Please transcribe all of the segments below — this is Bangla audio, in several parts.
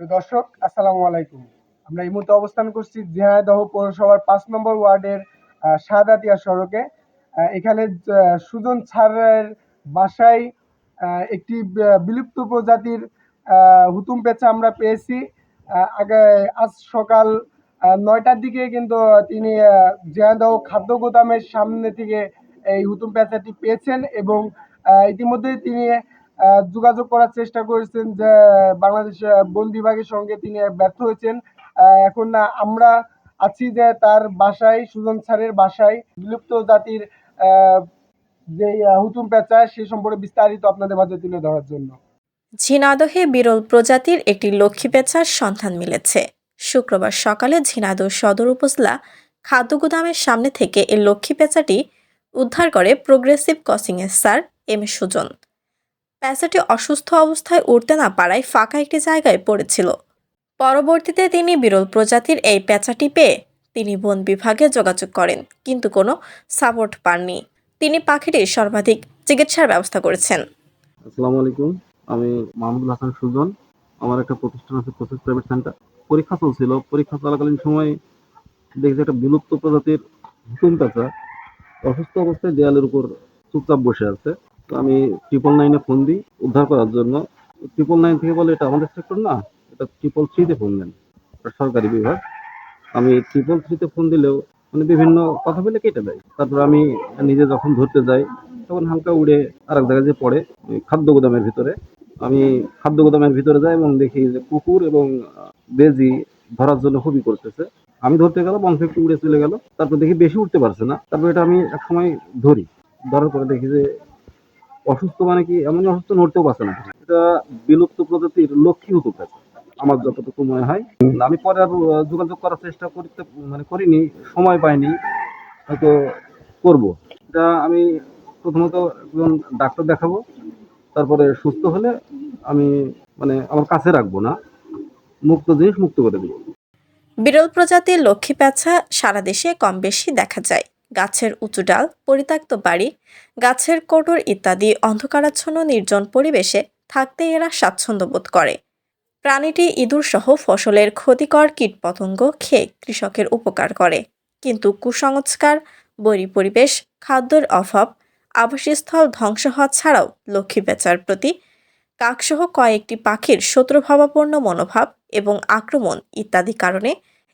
দর্শক, আসসালামু আলাইকুম। আমরা এই মুহূর্তে অবস্থান করছি ঝিনাইদহ পৌরসভার পাঁচ নম্বর ওয়ার্ডের শাহাদাতিয়া সড়কে। এখানে সুজন ছাড়ের বাসায় একটি বিলুপ্ত প্রজাতির হুতুম পেঁচা আমরা পেয়েছি। আগে, আজ সকাল নয়টার দিকে কিন্তু তিনি ঝিনাইদহ খাদ্য গোদামের সামনে থেকে এই হুতুম পেঁচাটি পেয়েছেন এবং ইতিমধ্যে তিনি যোগাযোগ করার চেষ্টা করেছেন যে বাংলাদেশ বন বিভাগের সঙ্গে তিনি ব্যর্থ হয়েছেন। এখন আমরা আছি যে তার বাসায়, সুজন স্যারের বাসায়। বিলুপ্ত জাতির যে হুতুম পেঁচা, সে সম্পর্কে বিস্তারিত আপনাদের মাঝে তুলে ধরার জন্য। ঝিনাদহে বিরল প্রজাতির একটি লক্ষ্মী পেঁচার সন্ধান মিলেছে। শুক্রবার সকালে ঝিনাদহ সদর উপজেলা খাদ্য গুদামের সামনে থেকে এই লক্ষ্মী পেঁচাটি উদ্ধার করে প্রোগ্রেসিভ ক্রসিংয়ের স্যার এম সুজন। পেঁচাটি অসুস্থ অবস্থায় উঠতে না পারায় ফাঁকা একটি জায়গায় পড়েছিল। পরবর্তীতে তিনি বিরল প্রজাতির এই প্যাঁচাটি পেয়ে তিনি বন বিভাগে যোগাযোগ করেন, কিন্তু কোনো সাপোর্ট পাননি। তিনি পাখিটির সর্বাধিক চিকিৎসার ব্যবস্থা করেছেন। আসসালামু আলাইকুম, আমি মাহমুদুল হাসান সুজন। আমার একটা প্রতিষ্ঠান আছে প্রসেস প্রাইভেট সেন্টার। পরীক্ষা চলছিল। পরীক্ষা চলাকালীন সময় দেখছি একটা বিলুপ্ত প্রজাতির হুকুম পেঁচা অসুস্থ অবস্থায় দেয়ালের উপর চুপচাপ বসে আছে। তো আমি ট্রিপল নাইনে ফোন দিই উদ্ধার করার জন্য। ট্রিপল নাইন থেকে বলে এটা আমাদের সেক্টর না, এটা ট্রিপল থ্রিতে ফোন দেন সরকারি বিভাগ। আমি ট্রিপল থ্রিতে ফোন দিলেও মানে বিভিন্ন কথা বলে কেটে দেয়। তারপর আমি নিজে যখন ধরতে যাই, তখন হালকা উড়ে আর এক জায়গায় যে পড়ে খাদ্য গোদামের ভিতরে। আমি খাদ্য গোদামের ভিতরে যাই এবং দেখি যে কুকুর এবং বেজি ধরার জন্য খুবই করতেছে। আমি ধরতে গেলাম, অংশ একটু উড়ে চলে গেল। তারপর দেখি বেশি উঠতে পারছে না। তারপর এটা আমি এক সময় ধরি। ধরার পরে দেখি যে অসুস্থ মানে কি এমন অসুস্থ নড়তেও পারছে না। এটা বিলুপ্ত প্রজাতির লক্ষ্মী হতে আমার যতটুকু মনে হয়। আমি পরে আর যোগাযোগ করার চেষ্টা করতে মানে করিনি সময় পাইনি হয়তো করব। এটা আমি প্রথমত একজন ডাক্তার দেখাবো তারপরে সুস্থ হলে আমি মানে আমার কাছে রাখব না মুক্ত জিনিস মুক্ত করে দিব। বিরল প্রজাতির লক্ষ্মী পেঁচা সারা দেশে কম বেশি দেখা যায়। গাছের উঁচু ডাল, পরিত্যক্ত বাড়ি, গাছের কোটর ইত্যাদি অন্ধকারাচ্ছন্ন নির্জন পরিবেশে থাকতে এরা স্বাচ্ছন্দ্য বোধ করে। প্রাণীটি ইঁদুর সহ ফসলের ক্ষতিকর কীটপতঙ্গ খেয়ে কৃষকের উপকার করে। কিন্তু কুসংস্কার, বৈরী পরিবেশ, খাদ্যের অভাব, আবাসস্থল ধ্বংস হওয়া ছাড়াও লক্ষ্মী পেঁচার প্রতি কাকসহ কয়েকটি পাখির শত্রুভাবাপন্ন মনোভাব এবং আক্রমণ ইত্যাদি কারণে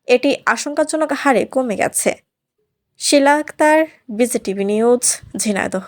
এটি আশঙ্কাজনক হারে কমে গেছে। Shila Akter BGTV news Jhenaidah.